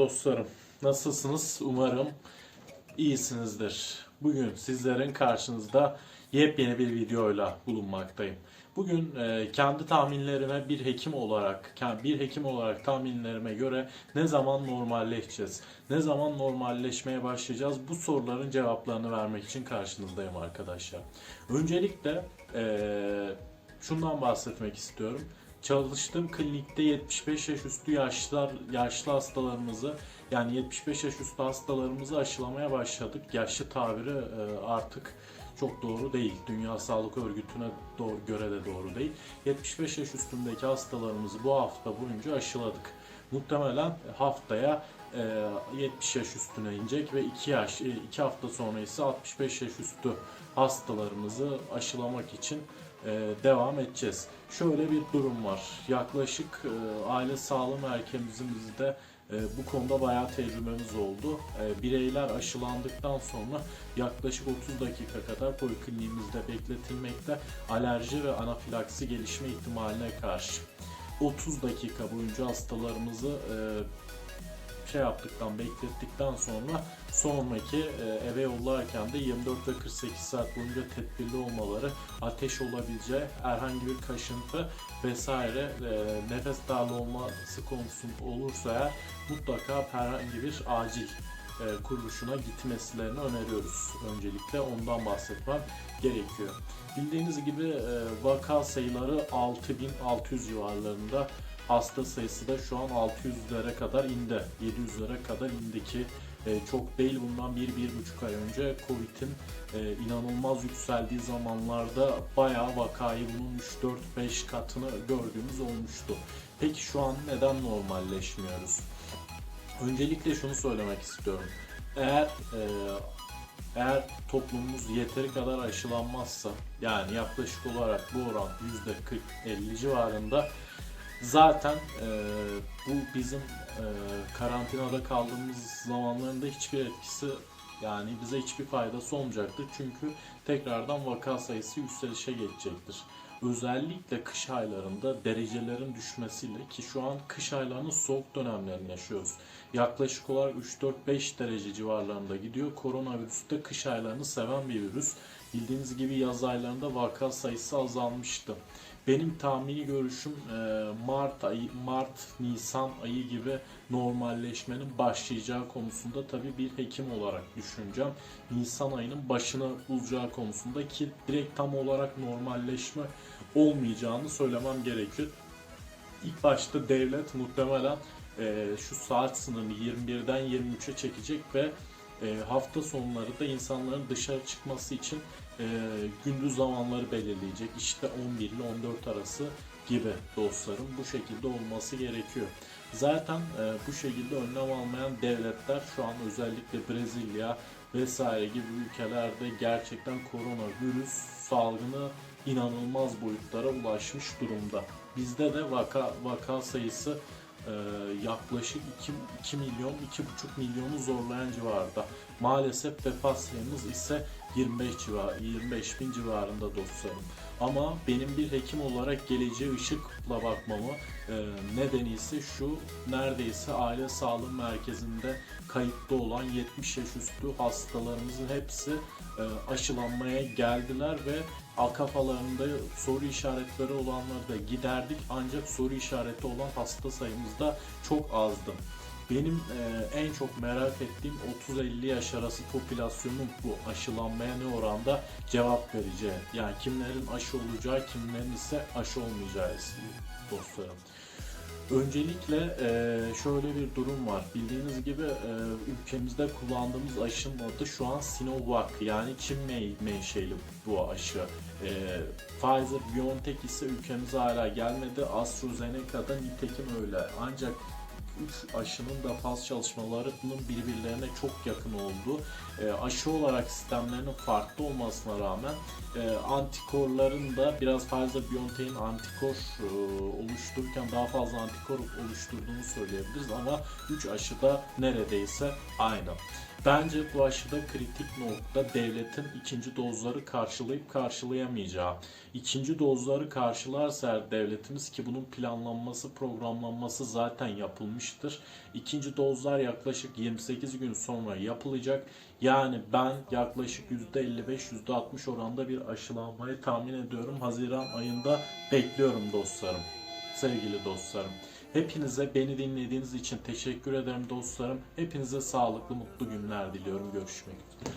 dostlarım. Nasılsınız? Umarım iyisinizdir. Bugün sizlerin karşınızda yepyeni bir videoyla bulunmaktayım. Bugün e, kendi tahminlerime bir hekim olarak, bir hekim olarak tahminlerime göre ne zaman normalleşeceğiz? Ne zaman normalleşmeye başlayacağız? Bu soruların cevaplarını vermek için karşınızdayım arkadaşlar. Öncelikle e, şundan bahsetmek istiyorum. Çalıştığım klinikte 75 yaş üstü yaşlılar, yaşlı hastalarımızı yani 75 yaş üstü hastalarımızı aşılamaya başladık. Yaşlı tabiri e, artık çok doğru değil. Dünya Sağlık Örgütü'ne göre de doğru değil. 75 yaş üstündeki hastalarımızı bu hafta boyunca aşıladık. Muhtemelen haftaya e, 70 yaş üstüne inecek ve 2 yaş 2 hafta sonra ise 65 yaş üstü hastalarımızı aşılamak için e, devam edeceğiz. Şöyle bir durum var. Yaklaşık e, aile sağlığı merkezimizde e, bu konuda bayağı tecrübemiz oldu. E, bireyler aşılandıktan sonra yaklaşık 30 dakika kadar polikliniğimizde bekletilmekte alerji ve anafilaksi gelişme ihtimaline karşı. 30 dakika boyunca hastalarımızı e, şey yaptıktan, beklettikten sonra sonraki e, eve yollarken de 24 ve 48 saat boyunca tedbirli olmaları, ateş olabileceği herhangi bir kaşıntı vesaire e, nefes darlığı olması konusunda olursa eğer mutlaka herhangi bir acil e, kuruluşuna gitmesilerini öneriyoruz. Öncelikle ondan bahsetmem gerekiyor. Bildiğiniz gibi e, vaka sayıları 6600 civarlarında hasta sayısı da şu an 600'lere kadar indi. 700'lere kadar indi ki e, çok değil bundan 1-1,5 ay önce Covid'in e, inanılmaz yükseldiği zamanlarda bayağı vakayı bunun 3-4-5 katını gördüğümüz olmuştu. Peki şu an neden normalleşmiyoruz? Öncelikle şunu söylemek istiyorum. Eğer e, eğer toplumumuz yeteri kadar aşılanmazsa yani yaklaşık olarak bu oran %40-50 civarında zaten e, bu bizim e, karantinada kaldığımız zamanlarında hiçbir etkisi yani bize hiçbir faydası olmayacaktır. Çünkü tekrardan vaka sayısı yükselişe geçecektir. Özellikle kış aylarında derecelerin düşmesiyle ki şu an kış aylarının soğuk dönemlerini yaşıyoruz. Yaklaşık olarak 3-4-5 derece civarlarında gidiyor. Koronavirüs de kış aylarını seven bir virüs. Bildiğiniz gibi yaz aylarında vaka sayısı azalmıştı. Benim tahmini görüşüm e, Mart ayı, Mart Nisan ayı gibi normalleşmenin başlayacağı konusunda tabii bir hekim olarak düşüneceğim. Nisan ayının başına bulacağı konusunda ki direkt tam olarak normalleşme olmayacağını söylemem gerekir. İlk başta devlet muhtemelen e, şu saat sınırını 21'den 23'e çekecek ve e, hafta sonları da insanların dışarı çıkması için e, gündüz zamanları belirleyecek. İşte 11 ile 14 arası gibi dostlarım. Bu şekilde olması gerekiyor. Zaten e, bu şekilde önlem almayan devletler şu an özellikle Brezilya vesaire gibi ülkelerde gerçekten koronavirüs salgını inanılmaz boyutlara ulaşmış durumda. Bizde de vaka vaka sayısı e, yaklaşık 2, 2 milyon 2,5 milyonu zorlayan civarda. Maalesef vefat sayımız ise 25 civar 25 bin civarında dostlarım. Ama benim bir hekim olarak geleceğe ışıkla bakmamı e, nedeni ise şu neredeyse aile sağlığı merkezinde kayıtlı olan 70 yaş üstü hastalarımızın hepsi e, aşılanmaya geldiler ve kafalarında soru işaretleri olanları da giderdik ancak soru işareti olan hasta sayımız da çok azdı. Benim e, en çok merak ettiğim 30-50 yaş arası popülasyonun bu aşılanmaya ne oranda cevap vereceği. Yani kimlerin aşı olacağı, kimlerin ise aşı olmayacağı dostlarım. Öncelikle e, şöyle bir durum var. Bildiğiniz gibi e, ülkemizde kullandığımız aşının adı şu an Sinovac yani Çin me- menşeli bu aşı. E, Pfizer, BioNTech ise ülkemize hala gelmedi. AstraZeneca'da nitekim öyle. Ancak aşının da faz çalışmalarının birbirlerine çok yakın olduğu e, aşı olarak sistemlerinin farklı olmasına rağmen e, antikorların da biraz fazla BioNTech'in antikor e, oluştururken daha fazla antikor oluşturduğunu söyleyebiliriz ama 3 aşı da neredeyse aynı. Bence bu aşıda kritik nokta devletin ikinci dozları karşılayıp karşılayamayacağı. İkinci dozları karşılarsa devletimiz ki bunun planlanması, programlanması zaten yapılmıştır. İkinci dozlar yaklaşık 28 gün sonra yapılacak. Yani ben yaklaşık %55-%60 oranda bir aşılanmayı tahmin ediyorum. Haziran ayında bekliyorum dostlarım. Sevgili dostlarım. Hepinize beni dinlediğiniz için teşekkür ederim dostlarım. Hepinize sağlıklı, mutlu günler diliyorum. Görüşmek üzere.